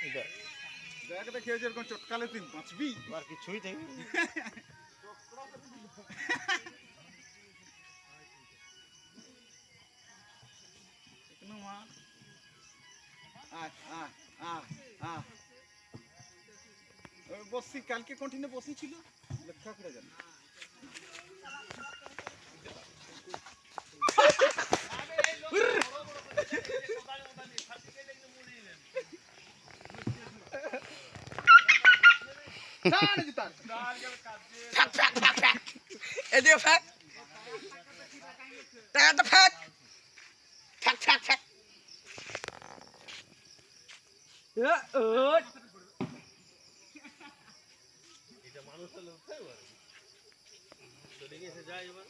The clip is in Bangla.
সিধা দেখ দেখি চটকালে তুই বাঁচবি? আর কিছুই থাকবে মা। আয় আয় আয় আয়। বসি কালকে কন্টিনে বসি ছিল লেখা করে যান ফ্যাক ফ্যাক ফ্যাক ফ্যাক এদিকে ফ্যাক টাকাটা ফ্যাক ফ্যাক ফ্যাক ফ্যাক মানুষ চলে গেছে যায় এবার।